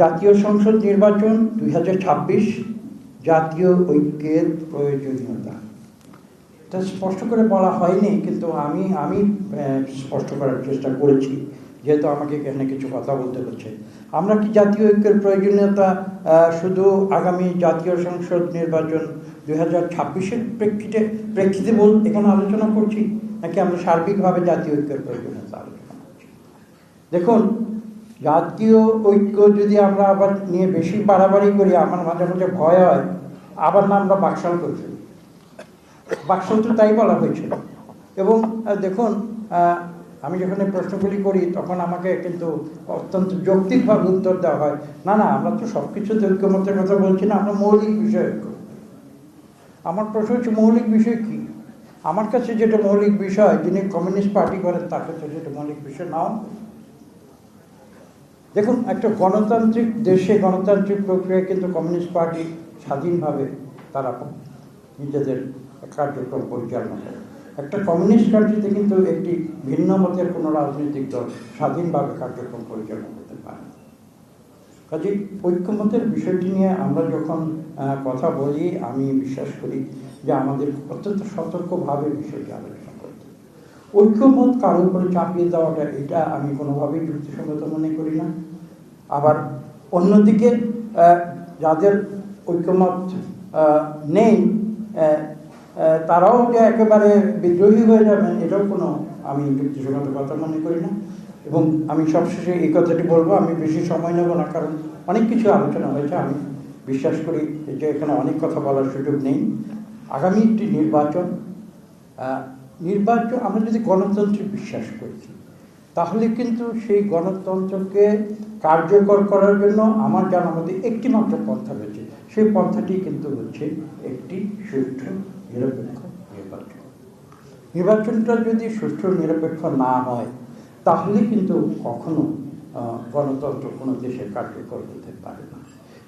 জাতীয় সংসদ নির্বাচন দুই হাজার ছাব্বিশ জাতীয় ঐক্যের প্রয়োজনীয়তা। এটা স্পষ্ট করে বলা হয়নি, কিন্তু আমি আমি স্পষ্ট করার চেষ্টা করেছি, যেহেতু আমাকে এখানে কিছু কথা বলতে হচ্ছে। আমরা কি জাতীয় ঐক্যের প্রয়োজনীয়তা শুধু আগামী জাতীয় সংসদ নির্বাচন দুই হাজার ছাব্বিশের প্রেক্ষিতে প্রেক্ষিতে বল, এখানে আলোচনা করছি, নাকি আমরা সার্বিকভাবে জাতীয় ঐক্যের প্রয়োজনীয়তা আলোচনা করছি? দেখুন জাতীয় ঐক্য যদি আমরা আবার নিয়ে বেশি বাড়াবাড়ি করি, আমার মাঝে মাঝে ভয় হয়, আবার না আমরা বাকশাল করছি। বাকশাল তো তাই বলা হয়েছিল এবং দেখুন আমি যখন এই প্রশ্নগুলি করি, তখন আমাকে কিন্তু অত্যন্ত যৌক্তিকভাবে উত্তর দেওয়া হয়, না না, আমরা তো সব কিছুতে ঐক্যমতের কথা বলছি না, আমরা মৌলিক বিষয় ঐক্য। আমার প্রশ্ন হচ্ছে, মৌলিক বিষয় কী? আমার কাছে যেটা মৌলিক বিষয়, যিনি কমিউনিস্ট পার্টি করেন, তার কাছে যেটা মৌলিক বিষয়, নাও। দেখুন, একটা গণতান্ত্রিক দেশে গণতান্ত্রিক প্রক্রিয়ায় কিন্তু কমিউনিস্ট পার্টি স্বাধীনভাবে তারা নিজেদের কার্যক্রম পরিচালনা করে একটা কমিউনিস্ট কান্ট্রিতে কিন্তু একটি ভিন্ন মতের কোনো রাজনৈতিক দল স্বাধীনভাবে কার্যক্রম পরিচালনা করতে পারে। কাজে ঐক্যমতের বিষয়টি নিয়ে আমরা যখন কথা বলি, আমি বিশ্বাস করি যে আমাদের অত্যন্ত সতর্কভাবে বিষয়টি আলোচনা ঐক্যমত কারোর উপরে চাপিয়ে দেওয়াটা, এটা আমি কোনোভাবেই যুক্তিসঙ্গত মনে করি না। আবার অন্যদিকে যাদের ঐক্যমত নেই তারাও যে একেবারে বিদ্রোহী হয়ে যাবেন, এটাও কোনো আমি যুক্তিসঙ্গত কথা মনে করি না। এবং আমি সবশেষে এই কথাটি বলব, আমি বেশি সময় নেব না, কারণ অনেক কিছু আলোচনা হয়েছে, আমি বিশ্বাস করি যে এখানে অনেক কথা বলার সুযোগ নেই। আগামী একটি নির্বাচন নির্বাচন, আমরা যদি গণতন্ত্রে বিশ্বাস করছি তাহলে কিন্তু সেই গণতন্ত্রকে কার্যকর করার জন্য আমার জানার মধ্যে একটি মাত্র পন্থা রয়েছে। সেই পন্থাটি কিন্তু হচ্ছে একটি সুষ্ঠু নিরপেক্ষ নির্বাচন। নির্বাচনটা যদি সুষ্ঠু নিরপেক্ষ না হয়, তাহলে কিন্তু কখনো গণতন্ত্র কোনো দেশে কার্যকর হতে পারে না।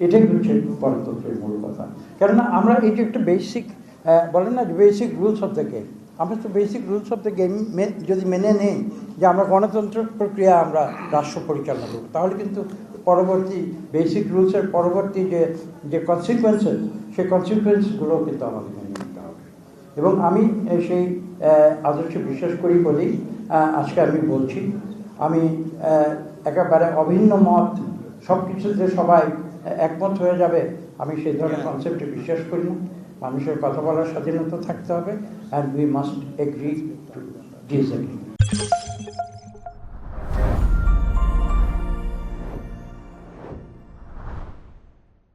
এটাই হচ্ছে গণতন্ত্রের মূল কথা। কেননা আমরা এই যে একটা বেসিক বলেন না basic rules of the game আমরা তো basic rules of the game যদি মেনে নেই যে আমরা গণতন্ত্র প্রক্রিয়া আমরা রাষ্ট্র পরিচালনা করব, তাহলে কিন্তু পরবর্তী বেসিক রুলসের পরবর্তী যে যে কনসিকুয়েন্সেস সেই কনসিকুয়েন্সগুলো কিন্তু আমাদের মেনে নিতে হবে। এবং আমি সেই আদর্শে বিশ্বাস করি বলেই আজকে আমি বলছি, আমি একেবারে অভিন্ন মত সব কিছুতে সবাই একমত হয়ে যাবে, আমি সেই ধরনের কনসেপ্টে বিশ্বাস করি না। মানুষের কথা বলার স্বাধীনতা থাকতে হবে and we must agree to disagree